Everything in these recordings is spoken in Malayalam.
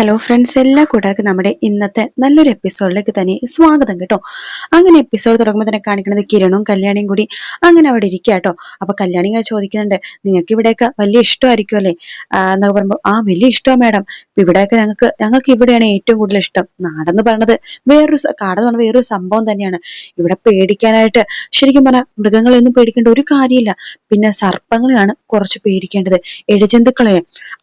ഹലോ ഫ്രണ്ട്സ് എല്ലാ കൂടാക്കും നമ്മുടെ ഇന്നത്തെ നല്ലൊരു എപ്പിസോഡിലേക്ക് തന്നെ സ്വാഗതം കേട്ടോ. അങ്ങനെ എപ്പിസോഡ് തുടങ്ങുമ്പോൾ തന്നെ കാണിക്കുന്നത് കിരണും കല്യാണിയും കൂടി അങ്ങനെ അവിടെ ഇരിക്കുക കേട്ടോ. അപ്പൊ കല്യാണി ചോദിക്കുന്നുണ്ട് നിങ്ങൾക്ക് ഇവിടെയൊക്കെ വലിയ ഇഷ്ടമായിരിക്കും അല്ലേ? എന്നൊക്കെ പറയുമ്പോൾ ആ വലിയ ഇഷ്ടമാണ് മാഡം. ഇവിടെയൊക്കെ ഞങ്ങൾക്ക് ഞങ്ങൾക്ക് ഇവിടെയാണ് ഏറ്റവും കൂടുതൽ ഇഷ്ടം. നാടെന്ന് പറയുന്നത് വേറൊരു കാടെന്ന് പറഞ്ഞ വേറൊരു സംഭവം തന്നെയാണ്. ഇവിടെ പേടിക്കാനായിട്ട് ശരിക്കും പറഞ്ഞാൽ മൃഗങ്ങളെയൊന്നും പേടിക്കേണ്ട ഒരു കാര്യമില്ല. പിന്നെ സർപ്പങ്ങളെയാണ് കുറച്ച് പേടിക്കേണ്ടത്. എഴജന്തുക്കളെ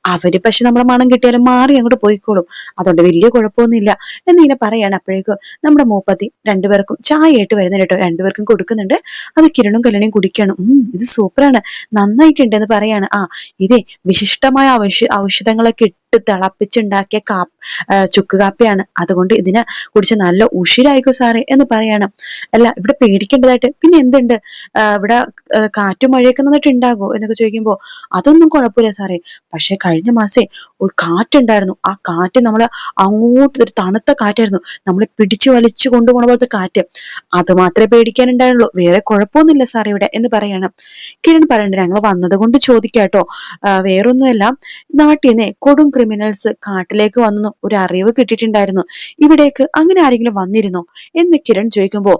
അവർ പക്ഷെ നമ്മളെ മണം കിട്ടിയാലും മാറി അങ്ങോട്ട് പോയിക്കോളും. അതുകൊണ്ട് വലിയ കുഴപ്പമൊന്നുമില്ല. എന്നിങ്ങനെ പറയാണ്. അപ്പോഴേക്കും നമ്മുടെ മൂപ്പത്തി രണ്ടുപേർക്കും ചായ ആയിട്ട് വരുന്നുണ്ട് കേട്ടോ രണ്ടുപേർക്കും കൊടുക്കുന്നുണ്ട്. അത് കിരണും കല്യാണിയും കുടിക്കണം. ഉം ഇത് സൂപ്പറാണ്. നന്നായിട്ടുണ്ട് എന്ന് പറയാണ്. ആ ഇതേ വിശിഷ്ടമായ ഔഷ ഔഷധങ്ങളൊക്കെ ഇട്ട് തിളപ്പിച്ചുണ്ടാക്കിയ കാ ചുക്ക് കാപ്പിയാണ്. അതുകൊണ്ട് ഇതിനെ കുടിച്ച് നല്ല ഉഷിരായിക്കോ സാറേ എന്ന് പറയാണ്. അല്ല ഇവിടെ പേടിക്കേണ്ടതായിട്ട് പിന്നെ എന്തുണ്ട്? ഇവിടെ കാറ്റും മഴയൊക്കെ നന്നായിട്ട് ഉണ്ടാകുമോ എന്നൊക്കെ ചോദിക്കുമ്പോ അതൊന്നും കുഴപ്പമില്ല സാറേ. പക്ഷെ കഴിഞ്ഞ മാസേ ഒരു കാറ്റുണ്ടായിരുന്നു. ആ കാറ്റ് നമ്മൾ അങ്ങോട്ട് ഒരു തണുത്ത കാറ്റായിരുന്നു. നമ്മളെ പിടിച്ചു വലിച്ചു കൊണ്ടുപോണ പോലത്തെ കാറ്റ്. അത് മാത്രമേ പേടിക്കാനുണ്ടായുള്ളൂ. വേറെ കുഴപ്പമൊന്നുമില്ല സാറേ ഇവിടെ എന്ന് പറയണം. കിരൺ പറയണ്ട ഞങ്ങൾ വന്നത് കൊണ്ട് ചോദിക്കാട്ടോ. വേറൊന്നുമല്ല. നാട്ടിൽ നിന്നേ കൊടും ക്രിമിനൽസ് കാട്ടിലേക്ക് വന്നു ഒരു അറിവ് കിട്ടിയിട്ടുണ്ടായിരുന്നു. ഇവിടേക്ക് അങ്ങനെ ആരെങ്കിലും വന്നിരുന്നോ? എന്ന് കിരൺ ചോദിക്കുമ്പോ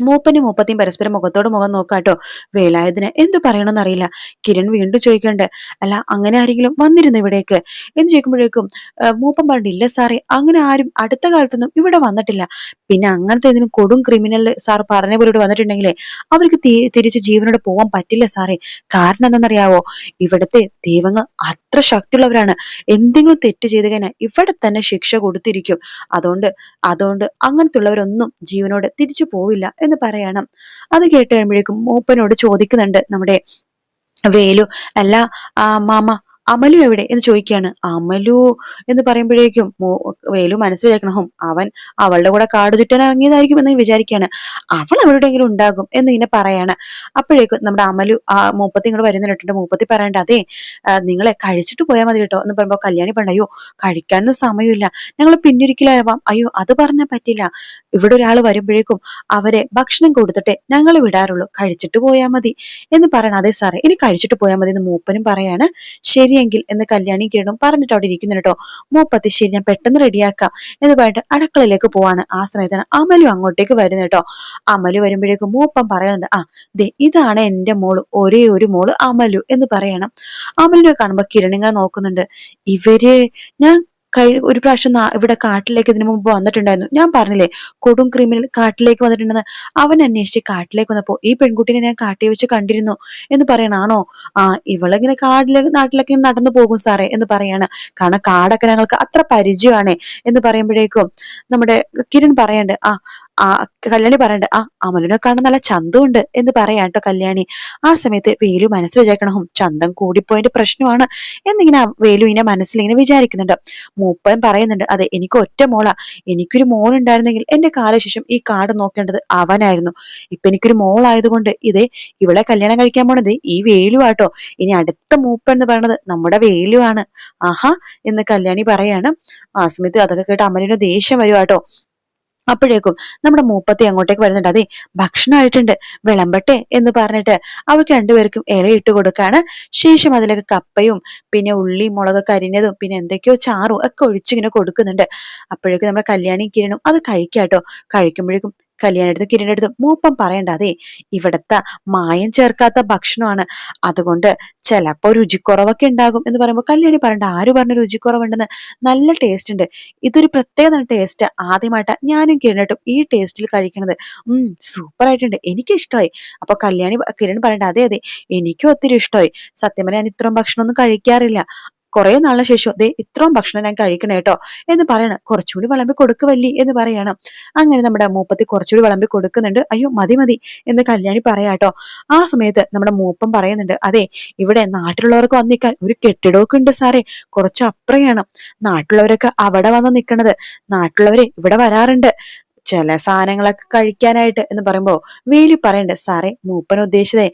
മൂപ്പനും മൂപ്പത്തിയും പരസ്പരം മുഖത്തോട് മുഖം നോക്കാട്ടോ. വേലായതിന് എന്തു പറയണമെന്നറിയില്ല. കിരൺ വീണ്ടും ചോദിക്കണ്ട്. അല്ല അങ്ങനെ ആരെങ്കിലും വന്നിരുന്നു ഇവിടേക്ക്? എന്ന് ചോദിക്കുമ്പോഴേക്കും മൂപ്പൻ പറഞ്ഞു ഇല്ല സാറേ. അങ്ങനെ ആരും അടുത്ത കാലത്തൊന്നും ഇവിടെ വന്നിട്ടില്ല. പിന്നെ അങ്ങനത്തെ ഇതിനും കൊടും ക്രിമിനൽ സാർ പറഞ്ഞ പോലെ ഇവിടെ വന്നിട്ടുണ്ടെങ്കിലേ അവർക്ക് തിരിച്ച് ജീവനോടെ പോകാൻ പറ്റില്ല സാറേ. കാരണം എന്താണെന്നറിയാവോ? ഇവിടുത്തെ ദൈവങ്ങൾ അത്ര ശക്തിയുള്ളവരാണ്. എന്തെങ്കിലും തെറ്റ് ചെയ്ത് കഴിഞ്ഞാൽ ഇവിടെ തന്നെ ശിക്ഷ കൊടുത്തിരിക്കും. അതുകൊണ്ട് അതുകൊണ്ട് അങ്ങനത്തെ ഉള്ളവരൊന്നും ജീവനോട് തിരിച്ചു പോവില്ല എന്ന് പറയണം. അത് കേട്ട് കഴിയുമ്പോഴേക്കും മൂപ്പനോട് ചോദിക്കുന്നുണ്ട് നമ്മുടെ വേലു അല്ല ആ മാമ അമലു എവിടെ എന്ന് ചോദിക്കുകയാണ്. അമലു എന്ന് പറയുമ്പോഴേക്കും വേലു മനസ്സ് വിചാരിക്കണം അവൻ അവളുടെ കൂടെ കാട് ചുറ്റാൻ ഇറങ്ങിയതായിരിക്കും എന്ന് വിചാരിക്കുകയാണ്. അവൾ എവിടെയെങ്കിലും ഉണ്ടാകും എന്ന് ഇങ്ങനെ പറയാണ്. അപ്പോഴേക്കും നമ്മുടെ അമലു ആ മൂപ്പത്തി ഇങ്ങോട്ട് വരുന്നുണ്ട് മൂപ്പത്തി പറയണ്ട അതെ നിങ്ങളെ കഴിച്ചിട്ട് പോയാൽ മതി കേട്ടോ. എന്ന് പറയുമ്പോൾ കല്യാണി പറഞ്ഞു അയ്യോ കഴിക്കാനൊന്നും സമയമില്ല. ഞങ്ങൾ പിന്നൊരിക്കലാവാം. അയ്യോ അത് പറഞ്ഞാൽ പറ്റില്ല. ഇവിടെ ഒരാൾ വരുമ്പോഴേക്കും അവരെ ഭക്ഷണം കൊടുത്തിട്ടേ ഞങ്ങൾ വിടാറുള്ളൂ. കഴിച്ചിട്ട് പോയാൽ മതി. എന്ന് പറയണം. അതെ സാറേ ഇനി കഴിച്ചിട്ട് പോയാൽ മതി എന്ന് മൂപ്പനും പറയാണ്. ശരിയെങ്കിൽ എന്ന് കല്യാണി കിരണും പറഞ്ഞിട്ട് അവിടെ ഇരിക്കുന്നു കേട്ടോ. മൂപ്പത്തി ശരി ഞാൻ പെട്ടെന്ന് റെഡിയാക്കാം എന്ന് പറഞ്ഞിട്ട് അടുക്കളയിലേക്ക് പോവാണ്. ആ സമയത്താണ് അമലു അങ്ങോട്ടേക്ക് വരുന്നത് കേട്ടോ. അമലു വരുമ്പോഴേക്കും മൂപ്പൻ പറയുന്നുണ്ട് ആ ദേ ഇതാണ് എന്റെ മോൾ ഒരേ ഒരു മോൾ അമലു എന്ന് പറയണം. അമലിനെ കാണുമ്പോ കിരണിങ്ങനെ നോക്കുന്നുണ്ട് ഇവർ ഞാൻ കഴി ഒരു പ്രാവശ്യം ഇവിടെ കാട്ടിലേക്ക് ഇതിനു മുമ്പ് വന്നിട്ടുണ്ടായിരുന്നു. ഞാൻ പറഞ്ഞില്ലേ കൊടും ക്രിമിനൽ കാട്ടിലേക്ക് വന്നിട്ടുണ്ടെന്ന്. അവൻ അന്വേഷിച്ച് കാട്ടിലേക്ക് വന്നപ്പോ ഈ പെൺകുട്ടിനെ ഞാൻ കാട്ടി വെച്ച് കണ്ടിരുന്നു എന്ന് പറയണാണോ ആ ഇവളിങ്ങനെ കാട്ടിലേക്ക് നാട്ടിലേക്ക് നടന്നു പോകും സാറേ എന്ന് പറയാണ്. കാരണം കാടൊക്കെ ഞങ്ങൾക്ക് അത്ര പരിചയമാണ് എന്ന് പറയുമ്പോഴേക്കും നമ്മുടെ കിരൺ പറയണ്ട് ആ ആ കല്യാണി പറയണ്ട് ആ അമലിനെ കാണാൻ നല്ല ചന്തമുണ്ട് എന്ന് പറയാൻ കേട്ടോ കല്യാണി. ആ സമയത്ത് വേലു മനസ്സിൽ വിചാരിക്കണം "ഹും, ചന്തം കൂടിപ്പോയതിന്റെ പ്രശ്നമാണ് എന്നിങ്ങനെ വേലു ഇങ്ങനെ മനസ്സിൽ ഇങ്ങനെ വിചാരിക്കുന്നുണ്ട്. മൂപ്പൻ പറയുന്നുണ്ട് അതെ എനിക്ക് ഒറ്റ മോളാ. എനിക്കൊരു മോൾ ഉണ്ടായിരുന്നെങ്കിൽ എന്റെ കാലശേഷം ഈ കാട് നോക്കേണ്ടത് അവനായിരുന്നു. ഇപ്പൊ എനിക്കൊരു മോളായതുകൊണ്ട് ഇതേ ഇവിടെ കല്യാണം കഴിക്കാൻ പോണത് ഈ വേലു ആട്ടോ ഇനി അടുത്ത മൂപ്പൻ എന്ന് പറയുന്നത് നമ്മുടെ വേലു ആണ്. ആഹാ എന്ന് കല്യാണി പറയാണ്. ആ സമയത്ത് അതൊക്കെ കേട്ട് അമലിന് ദേഷ്യം വരുവാട്ടോ അപ്പോഴേക്കും നമ്മുടെ മൂപ്പത്തി അങ്ങോട്ടേക്ക് വരുന്നുണ്ട്. അതെ ഭക്ഷണമായിട്ടുണ്ട് വിളമ്പട്ടെ എന്ന് പറഞ്ഞിട്ട് അവർക്ക് രണ്ടുപേർക്കും ഇലയിട്ട് കൊടുക്കാണ്. ശേഷം അതിലേക്ക് കപ്പയും പിന്നെ ഉള്ളി മുളക് കരിഞ്ഞതും പിന്നെ എന്തൊക്കെയോ ചാറും ഒക്കെ ഒഴിച്ചിങ്ങനെ കൊടുക്കുന്നുണ്ട്. അപ്പോഴേക്കും നമ്മുടെ കല്യാണി കിരണും അത് കഴിക്കാട്ടോ. കഴിക്കുമ്പോഴേക്കും കല്യാണ എടുത്തും കിരണ എടുത്തും മൂപ്പം പറയണ്ട. അതെ ഇവിടത്തെ മായം ചേർക്കാത്ത ഭക്ഷണമാണ്. അതുകൊണ്ട് ചിലപ്പോ രുചിക്കുറവൊക്കെ ഉണ്ടാകും എന്ന് പറയുമ്പോൾ കല്യാണി പറയണ്ട. ആര് പറഞ്ഞ രുചിക്കുറവുണ്ടെന്ന് നല്ല ടേസ്റ്റ് ഉണ്ട്. ഇതൊരു പ്രത്യേക ടേസ്റ്റ് ആദ്യമായിട്ടാ ഞാനും കിരണട്ടും ഈ ടേസ്റ്റിൽ കഴിക്കണത്. ഉം സൂപ്പർ ആയിട്ടുണ്ട്. എനിക്ക് ഇഷ്ടമായി അപ്പൊ കല്യാണി കിരൺ പറയണ്ട. അതെ അതെ എനിക്കും ഒത്തിരി ഇഷ്ടമായി സത്യം പറഞ്ഞാൽ ഞാൻ ഇത്രയും ഭക്ഷണമൊന്നും കഴിക്കാറില്ല. കുറെ നാളിന് ശേഷം ദേ ഇത്രയും ഭക്ഷണം ഞാൻ കഴിക്കണേ കേട്ടോ എന്ന് പറയണം. കുറച്ചുകൂടി വിളമ്പി കൊടുക്കുവല്ലി എന്ന് പറയണം. അങ്ങനെ നമ്മുടെ മൂപ്പത്തി കുറച്ചുകൂടി വിളമ്പി കൊടുക്കുന്നുണ്ട്. അയ്യോ മതി മതി എന്ന് കല്യാണി പറയാട്ടോ ആ സമയത്ത് നമ്മുടെ മൂപ്പം പറയുന്നുണ്ട് അതെ ഇവിടെ നാട്ടിലുള്ളവർക്ക് വന്ന് നിൽക്കാൻ ഒരു കെട്ടിടമൊക്കെ ഉണ്ട് സാറേ. കുറച്ച് അപ്പുറയാണ് നാട്ടിലുള്ളവരൊക്കെ അവിടെ വന്ന് നിൽക്കണത് നാട്ടിലുള്ളവരെ ഇവിടെ വരാറുണ്ട്. ചില സാധനങ്ങളൊക്കെ കഴിക്കാനായിട്ട് എന്ന് പറയുമ്പോൾ വേലി പറയണ്ടേ സാറേ മൂപ്പൻ ഉദ്ദേശിച്ചതേ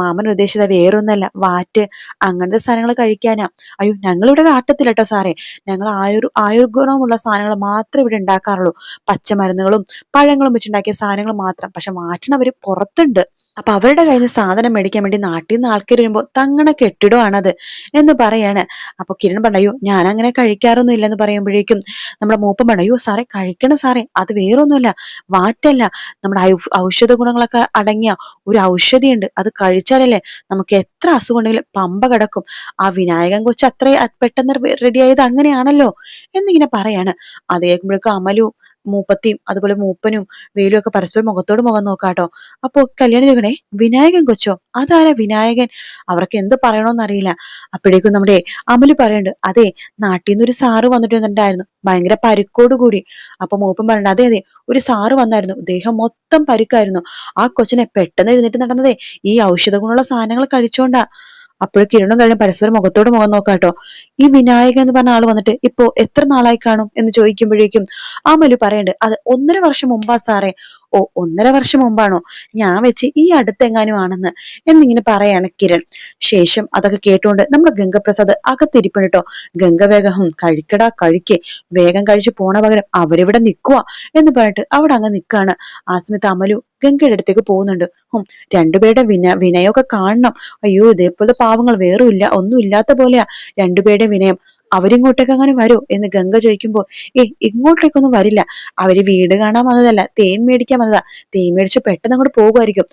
മാമൻ ഉദ്ദേശിച്ചത് വേറൊന്നല്ല വാറ്റ് അങ്ങനത്തെ സാധനങ്ങൾ കഴിക്കാനാ. അയ്യോ ഞങ്ങളിവിടെ വാട്ടത്തില്ല കേട്ടോ സാറേ. ഞങ്ങൾ ആയുർ ആയുർഗുണമുള്ള സാധനങ്ങൾ മാത്രമേ ഇവിടെ ഉണ്ടാക്കാറുള്ളൂ. പച്ചമരുന്നുകളും പഴങ്ങളും വെച്ചുണ്ടാക്കിയ സാധനങ്ങൾ മാത്രം. പക്ഷെ മാറ്റണവര് പുറത്തുണ്ട്. അപ്പൊ അവരുടെ കയ്യിൽ നിന്ന് സാധനം മേടിക്കാൻ വേണ്ടി നാട്ടിൽ നിന്ന് ആൾക്കാർ വരുമ്പോൾ തങ്ങണ കെട്ടിടമാണത് എന്ന് പറയാണ്. അപ്പൊ കിരൺ പറയൂ ഞാൻ അങ്ങനെ കഴിക്കാറൊന്നും ഇല്ലെന്ന് പറയുമ്പോഴേക്കും നമ്മുടെ മൂപ്പം പറഞ്ഞു അയ്യോ സാറേ കഴിക്കണം സാറേ. അത് വേറൊന്നുമല്ല വാറ്റല്ല നമ്മുടെ ഔഷധ ഗുണങ്ങളൊക്കെ അടങ്ങിയ ഒരു ഔഷധിയുണ്ട്. അത് കഴിച്ചാലല്ലേ നമുക്ക് എത്ര അസുഖം ഉണ്ടെങ്കിലും പമ്പ കിടക്കും. ആ വിനായകൻ കൊച്ചു അത്ര പെട്ടെന്ന് റെഡിയായത് അങ്ങനെയാണല്ലോ എന്നിങ്ങനെ പറയാണ്. അത് കേൾക്കുമ്പോഴേക്കും അമലു മൂപ്പത്തിയും അതുപോലെ മൂപ്പനും വേലും ഒക്കെ പരസ്പരം മുഖത്തോട് മുഖം നോക്കാട്ടോ. അപ്പൊ കല്യാണി ചോദിക്കണേ വിനായകൻ കൊച്ചോ? അതാരാ വിനായകൻ? അവർക്ക് എന്ത് പറയണോന്നറിയില്ല അപ്പോഴേക്കും നമ്മുടെ അമൽ പറയുന്നുണ്ട് അതെ നാട്ടിൽ നിന്ന് ഒരു സാറ് വന്നിട്ടുണ്ടായിരുന്നു ഭയങ്കര കൂടി. അപ്പൊ മൂപ്പൻ പറയണ്ട അതെ അതെ ഒരു സാറ് വന്നായിരുന്നു ദേഹം മൊത്തം പരിക്കായിരുന്നു. ആ കൊച്ചിനെ പെട്ടെന്ന് എഴുന്നേറ്റ് നടന്നതേ ഈ ഔഷധ ഗുണമുള്ള സാധനങ്ങൾ കഴിച്ചോണ്ടാ. അപ്പോൾ കിരണും കഴിഞ്ഞ പരസ്പരം മുഖത്തോട് മുഖം നോക്കാട്ടോ ഈ വിനായകൻ എന്ന് പറഞ്ഞ ആൾ വന്നിട്ട് ഇപ്പോ എത്ര നാളായി കാണും എന്ന് ചോദിക്കുമ്പോഴേക്കും ആ മലു പറയണ്ട് അത് ഒന്നര വർഷം മുമ്പാ സാറേ ഓ ഒന്നര വർഷം മുമ്പാണോ ഞാൻ വെച്ച് ഈ അടുത്തെങ്ങാനും ആണെന്ന് എന്നിങ്ങനെ പറയാണ് കിരൺ. ശേഷം അതൊക്കെ കേട്ടുകൊണ്ട് നമ്മുടെ ഗംഗപ്രസാദ് അകത്തിരിപ്പണ് കേട്ടോ. ഗംഗ വേഗം കഴിക്കടാ കഴിക്കേ. വേഗം കഴിച്ചു പോണ പകരം അവരിവിടെ നിൽക്കുക എന്ന് പറഞ്ഞിട്ട് അവിടെ അങ്ങ് നിൽക്കാണ് ആ സമയത്ത് അമലു ഗംഗയുടെ അടുത്തേക്ക് പോകുന്നുണ്ട്. ഹും രണ്ടുപേരുടെ വിന വിനയമൊക്കെ കാണണം. അയ്യോ ഇതേപോലത്തെ പാവങ്ങൾ വേറുമില്ല ഒന്നും ഇല്ലാത്ത പോലെയാ. രണ്ടുപേരുടെ വിനയം അവരിങ്ങോട്ടേക്ക് അങ്ങനെ വരൂ എന്ന് ഗംഗ ചോദിക്കുമ്പോൾ ഏ ഇങ്ങോട്ടേക്കൊന്നും വരില്ല. അവർ വീട് കാണാൻ വന്നതല്ല തേൻ മേടിക്കാൻ വന്നതാ. തേൻ മേടിച്ച് പെട്ടെന്ന് അങ്ങോട്ട് പോകുമായിരിക്കും.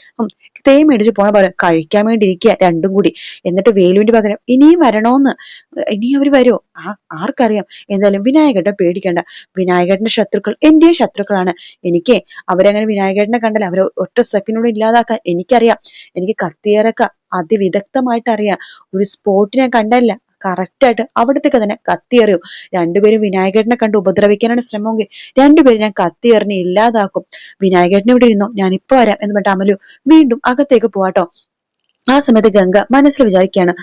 തേൻ മേടിച്ച് പോണ പോലെ കഴിക്കാൻ വേണ്ടി ഇരിക്കുക രണ്ടും കൂടി. എന്നിട്ട് വേലുവിന്റെ പകരം ഇനിയും വരണോന്ന് ഇനിയും അവർ വരുമോ ആ ആർക്കറിയാം. എന്തായാലും വിനായകട്ടെ പേടിക്കണ്ട. വിനായകന്റെ ശത്രുക്കൾ എന്റെ ശത്രുക്കളാണ്. എനിക്ക് അവരങ്ങനെ വിനായകട്ടിനെ കണ്ടാൽ അവരെ ഒറ്റ സെക്കൻഡോട് ഇല്ലാതാക്കാൻ എനിക്കറിയാം. എനിക്ക് കത്തിയേറക്ക. അതിവിദഗ്ധമായിട്ട് അറിയാം ഒരു സ്പോട്ട് ഞാൻ കണ്ടല്ല. കറക്റ്റായിട്ട് അവിടത്തേക്ക് തന്നെ കത്തിയെറിയും. രണ്ടുപേരും വിനായകേട്ടനെ കണ്ട് ഉപദ്രവിക്കാനാണ് ശ്രമമെങ്കിൽ രണ്ടുപേരും ഞാൻ കത്തിയെറിഞ്ഞ് ഇല്ലാതാക്കും. വിനായകേട്ടനെ ഇവിടെ ഇരുന്നോ. ഞാൻ ഇപ്പൊ വരാം എന്ന് പറഞ്ഞിട്ട് അമലു വീണ്ടും അകത്തേക്ക് പോവാട്ടോ. ആ സമയത്ത് ഗംഗ മനസ്സിൽ വിചാരിക്കുകയാണ്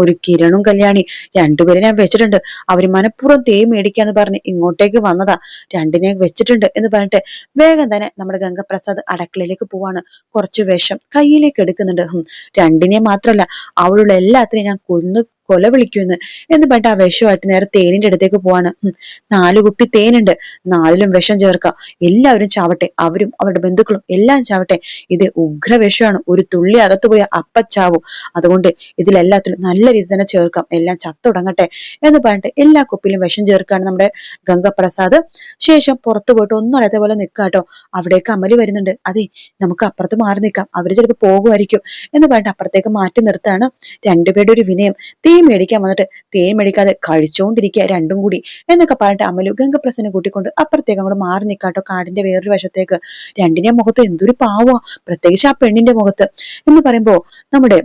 ഒരു കിരണും കല്യാണി രണ്ടുപേരെ ഞാൻ വെച്ചിട്ടുണ്ട്. അവർ മനഃപൂർവം തേ മേടിക്കാന്ന് പറഞ്ഞ് ഇങ്ങോട്ടേക്ക് വന്നതാ. രണ്ടിനെ വെച്ചിട്ടുണ്ട് എന്ന് പറഞ്ഞിട്ട് വേഗം തന്നെ നമ്മുടെ ഗംഗ പ്രസാദ് അടക്കളയിലേക്ക് പോവാണ്. കുറച്ച് വിഷം കയ്യിലേക്ക് എടുക്കുന്നുണ്ട്. രണ്ടിനെ മാത്രമല്ല അവളുള്ള എല്ലാത്തിനെയും ഞാൻ കൊന്നു കൊല വിളിക്കുമെന്ന് എന്ന് പറഞ്ഞിട്ട് ആ വിഷമായിട്ട് നേരെ തേനിന്റെ അടുത്തേക്ക് പോവാണ്. നാല് കുപ്പി തേനുണ്ട്. നാലിലും വിഷം ചേർക്കാം. എല്ലാവരും ചാവട്ടെ. അവരും അവരുടെ ബന്ധുക്കളും എല്ലാം ചാവട്ടെ. ഇത് ഉഗ്ര വിഷമാണ് ഒരു തുള്ളി അകത്തുപോയ ചാവും. അതുകൊണ്ട് ഇതിലെല്ലാത്തിലും നല്ല രീതി തന്നെ ചേർക്കാം. എല്ലാം ചത്തുടങ്ങട്ടെ. എന്ന് പറഞ്ഞിട്ട് എല്ലാ കുപ്പിയിലും വിഷം ചേർക്കുകയാണ് നമ്മുടെ ഗംഗപ്രസാദ്. ശേഷം പുറത്തു പോയിട്ട് ഒന്നും അറിയാത്ത പോലെ നിൽക്കാട്ടോ അവിടേക്ക് അമലി വരുന്നുണ്ട്. അതെ നമുക്ക് അപ്പുറത്ത് മാറി നിൽക്കാം അവർ ചിലപ്പോൾ പോകുമായിരിക്കും. എന്ന് പറഞ്ഞിട്ട് അപ്പുറത്തേക്ക് മാറ്റി നിർത്താണ് രണ്ടുപേരുടെ ഒരു വിനയം. തീ തേൻ മേടിക്കാൻ വന്നിട്ട് തേൻ മേടിക്കാതെ കഴിച്ചുകൊണ്ടിരിക്കുക രണ്ടും കൂടി എന്നൊക്കെ പറഞ്ഞിട്ട് അമലു ഗംഗപ്രസനെ കൂട്ടിക്കൊണ്ട് അപ്പുറത്തേക്ക് അങ്ങോട്ട് മാറി നിൽക്കാട്ടോ കാടിന്റെ വേറൊരു വശത്തേക്ക്. രണ്ടിന്റെ മുഖത്ത് എന്തൊരു പാവ. പ്രത്യേകിച്ച് ആ പെണ്ണിന്റെ മുഖത്ത് എന്ന് പറയുമ്പോ നമ്മുടെ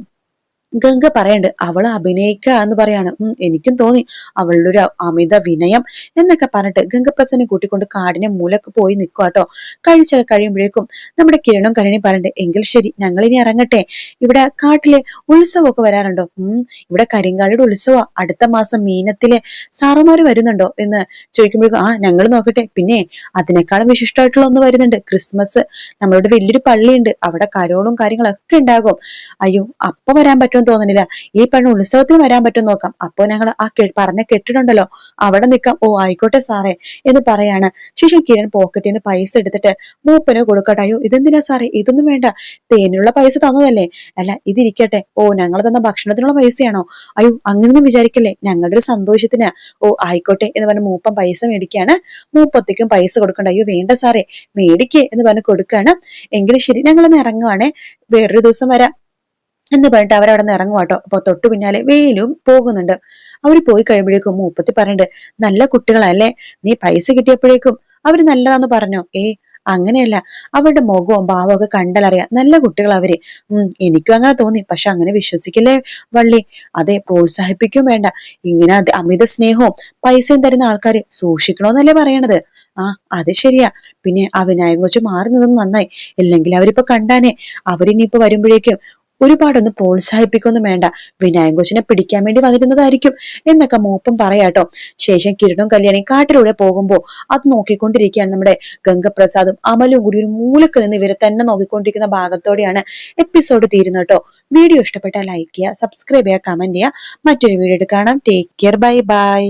ഗംഗ പറയണ്ട് അവൾ അഭിനയിക്ക എന്ന് പറയാണ് എനിക്കും തോന്നി അവളുടെ ഒരു അമിത വിനയം എന്നൊക്കെ പറഞ്ഞിട്ട് ഗംഗപ്രസനെ കൂട്ടിക്കൊണ്ട് കാടിനെ മൂലക്ക് പോയി നിൽക്കുക കേട്ടോ കഴിച്ച കഴിയുമ്പോഴേക്കും നമ്മുടെ കിരണും കരണി പറയണ്ട് എങ്കിൽ ശരി ഞങ്ങൾ ഇനി ഇറങ്ങട്ടെ. ഇവിടെ കാട്ടിലെ ഉത്സവമൊക്കെ വരാറുണ്ടോ? ഉം ഇവിടെ കരിങ്കാളിയുടെ ഉത്സവ അടുത്ത മാസം മീനത്തിലെ സാറുമാര് വരുന്നുണ്ടോ? എന്ന് ചോദിക്കുമ്പോഴേക്കും ആ ഞങ്ങൾ നോക്കട്ടെ. പിന്നെ അതിനേക്കാളും വിശിഷ്ടമായിട്ടുള്ള ഒന്ന് വരുന്നുണ്ട്. ക്രിസ്മസ് നമ്മളുടെ വലിയൊരു പള്ളിയുണ്ട്. അവിടെ കരോളും കാര്യങ്ങളൊക്കെ ഉണ്ടാകും. അയ്യോ അപ്പൊ വരാൻ പറ്റുമോ പറ്റുമെന്ന് തോന്നുന്നില്ല. ഈ പെണ്ണ് ഉത്സവത്തിന് വരാൻ പറ്റും നോക്കാം. അപ്പോ ഞങ്ങൾ ആ പറഞ്ഞ കെട്ടിട്ടുണ്ടല്ലോ അവിടെ നിൽക്കാം. ഓ ആയിക്കോട്ടെ സാറേ എന്ന് പറയാണ്. ശേഷം കിരൺ പോക്കറ്റിൽ നിന്ന് പൈസ എടുത്തിട്ട് മൂപ്പന് കൊടുക്കട്ടെ. അയ്യോ ഇതെന്തിനാ സാറേ? ഇതൊന്നും വേണ്ട. തേനുള്ള പൈസ തന്നതല്ലേ. അല്ല ഇതിരിക്കട്ടെ. ഓ ഞങ്ങൾ തന്ന ഭക്ഷണത്തിനുള്ള പൈസയാണോ? അയ്യോ അങ്ങനെയൊന്നും വിചാരിക്കല്ലേ. ഞങ്ങളുടെ ഒരു സന്തോഷത്തിന്. ഓ ആയിക്കോട്ടെ എന്ന് പറഞ്ഞ് മൂപ്പൻ പൈസ മേടിക്കാണ്. മൂപ്പത്തേക്കും പൈസ കൊടുക്കണ്ട. അയ്യോ വേണ്ട സാറേ. മേടിക്കേ എന്ന് പറഞ്ഞ് കൊടുക്കാണ്. എങ്കിലും ശരി ഞങ്ങളൊന്ന് ഇറങ്ങുവാണേ. വേറൊരു ദിവസം വരാം. എന്ന് പറഞ്ഞിട്ട് അവരവിടെ നിന്ന് ഇറങ്ങും കേട്ടോ. അപ്പൊ തൊട്ടു പിന്നാലെ വെയിലും പോകുന്നുണ്ട്. അവർ പോയി കഴിയുമ്പോഴേക്കും മൂപ്പത്തി പറഞ്ഞിട്ട് നല്ല കുട്ടികളല്ലേ നീ പൈസ കിട്ടിയപ്പോഴേക്കും അവർ നല്ലതാന്ന് പറഞ്ഞോ? ഏ അങ്ങനെയല്ല അവരുടെ മുഖവും ഭാവവും ഒക്കെ കണ്ടലറിയാം നല്ല കുട്ടികൾ അവർ. ഉം എനിക്കും അങ്ങനെ തോന്നി പക്ഷെ അങ്ങനെ വിശ്വസിക്കില്ലേ വള്ളി? അതെ പ്രോത്സാഹിപ്പിക്കും വേണ്ട. ഇങ്ങനെ അമിത സ്നേഹവും പൈസയും തരുന്ന ആൾക്കാര് സൂക്ഷിക്കണോന്നല്ലേ പറയണത്? ആ അത് ശരിയാ. പിന്നെ ആ വിനായകം കൊച്ചു മാറി നിന്നത് നന്നായി. ഇല്ലെങ്കിൽ അവരിപ്പോ കണ്ടാനേ. അവരിനിപ്പോ വരുമ്പോഴേക്കും ഒരുപാടൊന്ന് പ്രോത്സാഹിപ്പിക്കൊന്നും വേണ്ട. വിനായക കൊച്ചിനെ പിടിക്കാൻ വേണ്ടി വന്നിരുന്നതായിരിക്കും. എന്നൊക്കെ മൂപ്പം പറയാട്ടോ ശേഷം കിരണും കല്യാണി കാട്ടിലൂടെ പോകുമ്പോ അത് നോക്കിക്കൊണ്ടിരിക്കുകയാണ് നമ്മുടെ ഗംഗപ്രസാദും അമലും കൂടി ഒരു മൂലക്ക് നിന്ന് ഇവരെ തന്നെ നോക്കിക്കൊണ്ടിരിക്കുന്ന ഭാഗത്തോടെയാണ് എപ്പിസോഡ് തീരുന്നത് കേട്ടോ. വീഡിയോ ഇഷ്ടപ്പെട്ടാൽ ലൈക്ക് ചെയ്യുക സബ്സ്ക്രൈബ് ചെയ്യുക കമന്റ് ചെയ്യുക. മറ്റൊരു വീഡിയോ കാണാം. Take care bye bye